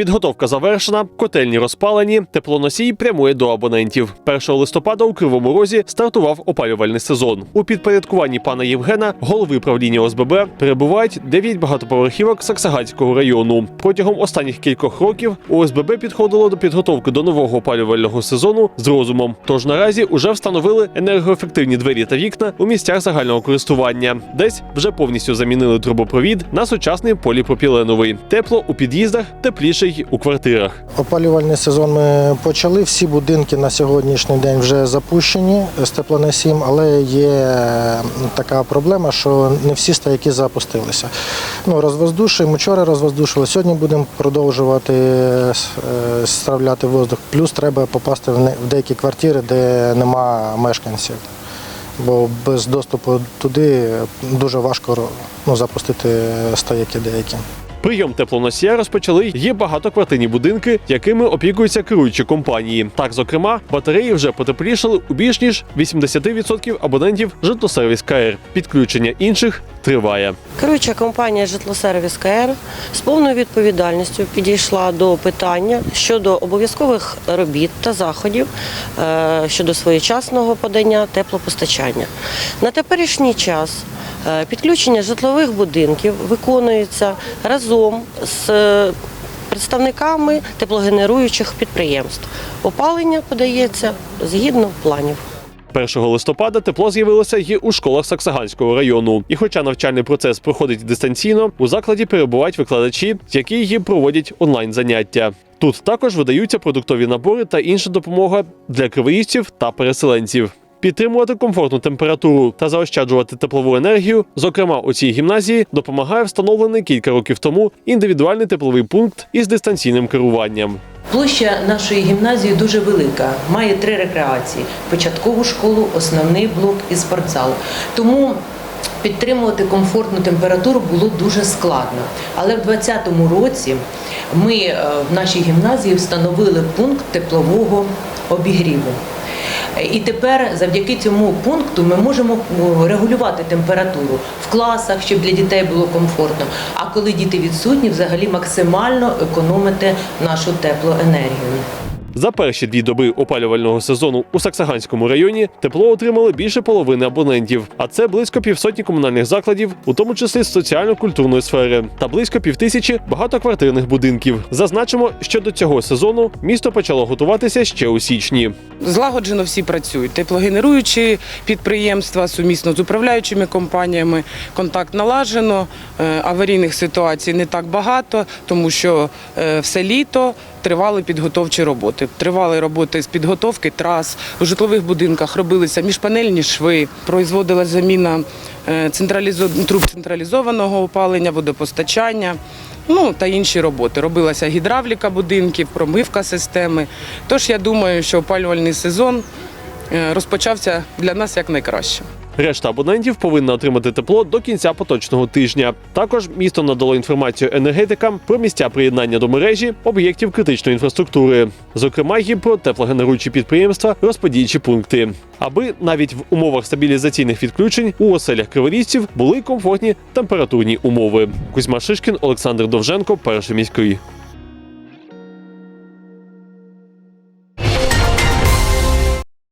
Підготовка завершена, котельні розпалені, теплоносій прямує до абонентів. 1 листопада у Кривому Розі стартував опалювальний сезон. У підпорядкуванні пана Євгена, голови правління ОСББ, перебувають 9 багатоповерхівок Саксагатського району. Протягом останніх кількох років ОСББ підходило до підготовки до нового опалювального сезону з розумом. Тож наразі уже встановили енергоефективні двері та вікна у місцях загального користування. Десь вже повністю замінили трубопровід на сучасний поліпропіленовий. Тепло у під'їздах, тепліше й у квартирах. Опалювальний сезон ми почали. Всі будинки на сьогоднішній день вже запущені з теплоносієм, але є е, така проблема, що не всі стояки запустилися. Ну, розвоздушуємо, вчора розвоздушили, сьогодні будемо продовжувати е, стравляти воздух. Плюс треба попасти в деякі квартири, де нема мешканців. Бо без доступу туди дуже важко ну, запустити стояки деякі. Прийом теплоносія розпочали є багатоквартирні будинки, якими опікуються керуючі компанії. Так, зокрема, батареї вже потеплішали у більш ніж 80% абонентів житлосервіс КР. Підключення інших триває. Керуюча компанія Житлосервіс КР з повною відповідальністю підійшла до питання щодо обов'язкових робіт та заходів е, щодо своєчасного подання теплопостачання. На теперішній час підключення житлових будинків виконується разом з е, представниками теплогенеруючих підприємств. Опалення подається згідно планів. 1 листопада тепло з'явилося і у школах Саксаганського району. І хоча навчальний процес проходить дистанційно, у закладі перебувають викладачі, які їм проводять онлайн заняття. Тут також видаються продуктові набори та інша допомога для кривоїстів та переселенців. Підтримувати комфортну температуру та заощаджувати теплову енергію, зокрема у цій гімназії, допомагає встановлений кілька років тому індивідуальний тепловий пункт із дистанційним керуванням. Площа нашої гімназії дуже велика, має три рекреації: початкову школу, основний блок і спортзал. Тому підтримувати комфортну температуру було дуже складно. Але в 2020 році ми е, в нашій гімназії встановили пункт теплового обігріву. І тепер завдяки цьому пункту ми можемо регулювати температуру в класах, щоб для дітей було комфортно. А коли діти відсутні, взагалі максимально економити нашу теплоенергію. За перші дві доби опалювального сезону у Саксаганському районі тепло отримали більше половини абонентів, а це близько півсотні комунальних закладів, у тому числі соціально-культурної сфери, та близько півтисячі багатоквартирних будинків. Зазначимо, що до цього сезону місто почало готуватися ще у січні. Злагоджено всі працюють. Теплогенеруючі підприємства сумісно з управляючими компаніями. Контакт налажено. Е, Аварійних ситуацій не так багато, тому що е, все літо тривали підготовчі роботи. Тривали роботи з підготовки трас. У житлових будинках робилися міжпанельні шви, производилась заміна е, труб централізованого опалення, водопостачання. Ну та інші роботи. Робилася гідравліка будинків, промивка системи. Тож я думаю, що опалювальний сезон е, розпочався для нас як найкраще. Решта абонентів повинна отримати тепло до кінця поточного тижня. Також місто надало інформацію енергетикам про місця приєднання до мережі об'єктів критичної інфраструктури, зокрема й про теплогенеруючі підприємства, розподільчі пункти, аби навіть в умовах стабілізаційних відключень у оселях криворізців були комфортні температурні умови. Кузьма Шишкін, Олександр Довженко, перший міський.